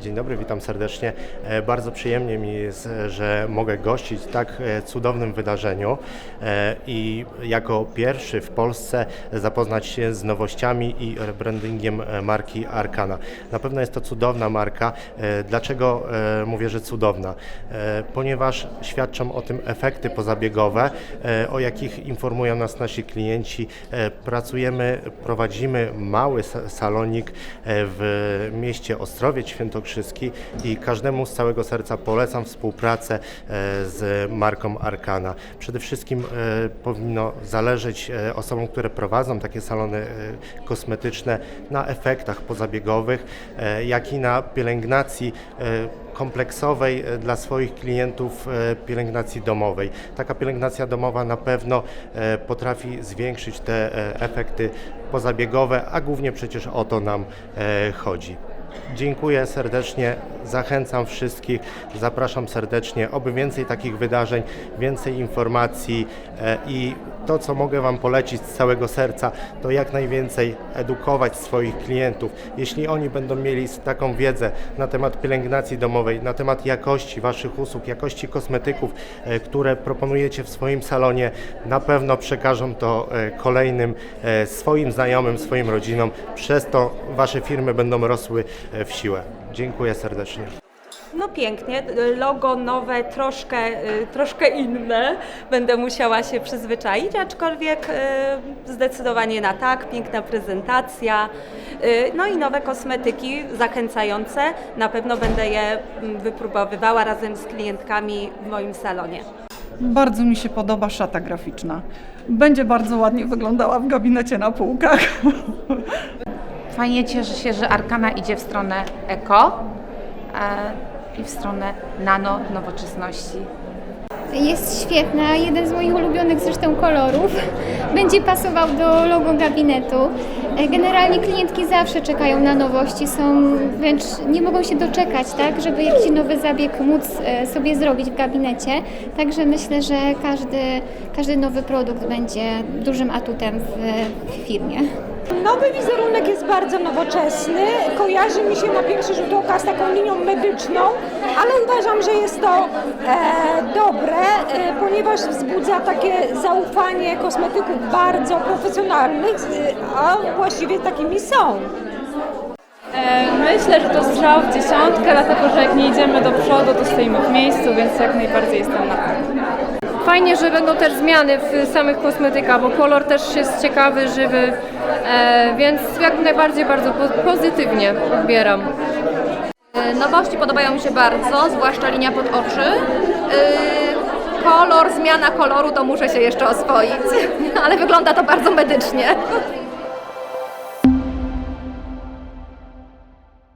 Dzień dobry, witam serdecznie. E, Bardzo przyjemnie mi jest, że mogę gościć w tak e, cudownym wydarzeniu e, i jako pierwszy w Polsce zapoznać się z nowościami i rebrandingiem marki Arkana. Na pewno jest to cudowna marka. Dlaczego mówię, że cudowna? Ponieważ świadczą o tym efekty pozabiegowe, o jakich informują nas nasi klienci. Pracujemy, prowadzimy mały sa- salonik w mieście Ostrowiec I każdemu z całego serca polecam współpracę e, z marką Arkana. Przede wszystkim e, powinno zależeć e, osobom, które prowadzą takie salony kosmetyczne na efektach pozabiegowych, jak i na pielęgnacji kompleksowej dla swoich klientów pielęgnacji domowej. Taka pielęgnacja domowa na pewno potrafi zwiększyć te efekty pozabiegowe, a głównie przecież o to nam chodzi. Dziękuję serdecznie, zachęcam wszystkich, zapraszam serdecznie, oby więcej takich wydarzeń, więcej informacji e, i to, co mogę Wam polecić z całego serca, to jak najwięcej edukować swoich klientów. Jeśli oni będą mieli taką wiedzę na temat pielęgnacji domowej, na temat jakości Waszych usług, jakości kosmetyków, e, które proponujecie w swoim salonie, na pewno przekażą to e, kolejnym e, swoim znajomym, swoim rodzinom. Przez to Wasze firmy będą rosły w siłę. Dziękuję serdecznie. No pięknie, logo nowe, troszkę, y, troszkę inne. Będę musiała się przyzwyczaić, aczkolwiek y, zdecydowanie na tak, piękna prezentacja. y, No i nowe kosmetyki zachęcające. Na pewno będę je mm, wypróbowywała razem z klientkami w moim salonie. Bardzo mi się podoba szata graficzna. Będzie bardzo ładnie wyglądała w gabinecie na półkach. Fajnie cieszę się, że Arkana idzie w stronę eko e, i w stronę nano nowoczesności. Jest świetna, jeden z moich ulubionych zresztą kolorów. Będzie pasował do logo gabinetu. E, Generalnie klientki zawsze czekają na nowości, są wręcz nie mogą się doczekać, tak, żeby jakiś nowy zabieg móc e, sobie zrobić w gabinecie. Także myślę, że każdy, każdy nowy produkt będzie dużym atutem w, w firmie. Nowy wizerunek jest bardzo nowoczesny. Kojarzy mi się na pierwszy rzut oka z taką linią medyczną, ale uważam, że jest to e, dobre, e, ponieważ wzbudza takie zaufanie kosmetyków bardzo profesjonalnych, e, a właściwie takimi są. E, Myślę, że to strzał w dziesiątkę, dlatego że jak nie idziemy do przodu, to stoimy w miejscu, więc jak najbardziej jestem na tym. Fajnie, że będą też zmiany w samych kosmetykach, bo kolor też jest ciekawy, żywy, e, więc jak najbardziej bardzo po- pozytywnie odbieram. E, Nowości podobają mi się bardzo, zwłaszcza linia pod oczy. Yy, Kolor, zmiana koloru to muszę się jeszcze oswoić, ale wygląda to bardzo medycznie.